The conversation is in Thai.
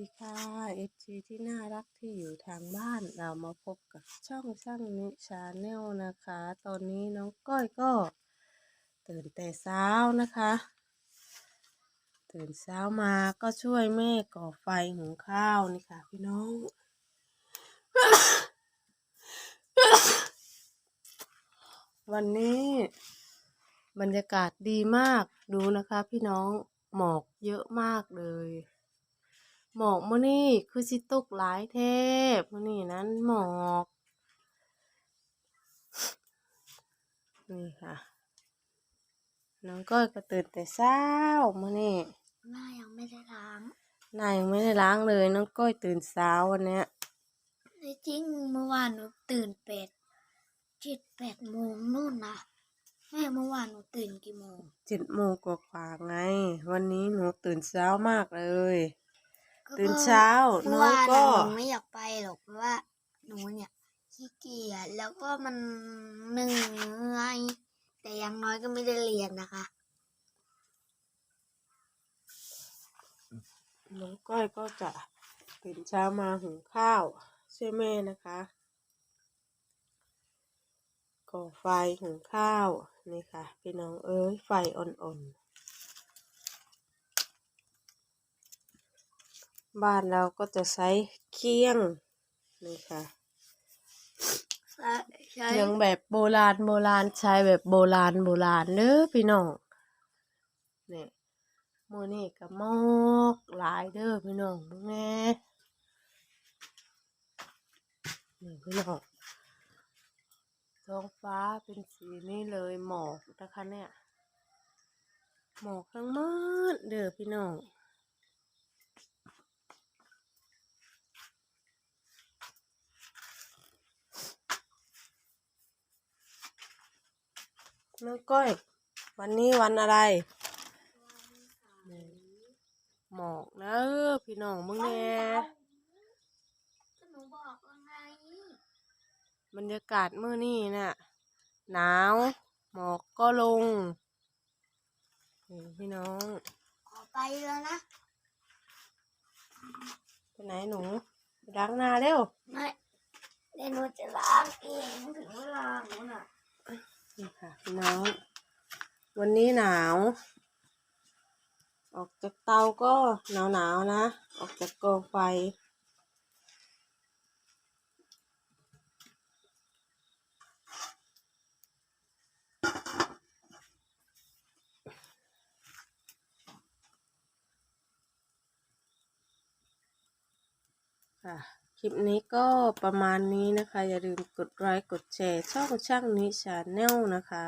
ดีค่ะเอฟซีที่น่ารักที่อยู่ทางบ้านเรามาพบกับช่องช่างนิชาแนลนะคะ ตอนนี้น้องก้อยก็ ตื่นแต่เช้านะคะ ตื่นเช้ามาก็ช่วยแม่ก่อไฟหุงข้าวนี่ค่ะ พี่น้อง วันนี้ บรรยากาศดีมากดูนะคะ พี่น้องหมอกเยอะมากเลย หมอกมื้อนี้คือสิตกหลายเทพมื้อนี้นั้นหมอกนี่ค่ะน้องก้อยก็ตื่นแต่เช้ามื้อนี้หน้ายังไม่ได้ล้างหน้ายังไม่ได้ล้างเลยน้องก้อยตื่นเช้าวันเนี้ยในจริงเมื่อวานหนูตื่นแปดเจ็ดแปดโมงนู่นนะแม่เมื่อวานหนูตื่นกี่โมงเจ็ดโมงกว่าๆไง วันนี้หนูตื่นเช้ามากเลย ตื่นเช้าเมื่น้อองวานก็น่ะหนูไม่อยากไปหรอกเพราะว่า หนูเนี่ยขี้เกียจแล้วก็มันเหนื่อยแต่อยังน้อยก็ไม่ได้เรียนนะคะ น้องก้อยก็จะตื่นเช้ามาหุงข้าวช่วยแม่นะคะก่อไฟหุงข้าวนี่ค่ะพี่น้องเอ้ยไฟอ่อนๆ บ้านเราก็จะใช้เคี่ยงนี่ค่ะใช่ใช่เคี่ยงแบบโบราณโบราณใช้แบบโบราณโบราณเด้อพี่น้องนี่มือนี่ก็มอกหลายเด้อพี่น้องมึงแน่นี่พี่น้องท้องฟ้าเป็นสีนี้เลยหมอกนะคะเนี่ย หมอกทั้งหมดเด้อพี่น้อง น้องก้อย วันนี้วันอะไร หมอกนะเออพี่น้องมึงแน่ก็หนูบอกแล้วไงบรรยากาศมื้อนี้น่ะ หนาว หมอกก็ลงนี่พี่น้อง ขอไปแล้วนะไปไหนหนูไปล้างหน้าเร็วไม่เดี๋ยวหนูจะล้างเองถึงเวลาหนูน่ะ น้อง วันนี้หนาว ออกจากเตาก็หนาวหนาวนะ ออกจากกองไฟ ค่ะ คลิปนี้ก็ประมาณนี้นะคะ อย่าลืมกดไลค์กดแชร์ช่องช่างนิชาแนลนะคะ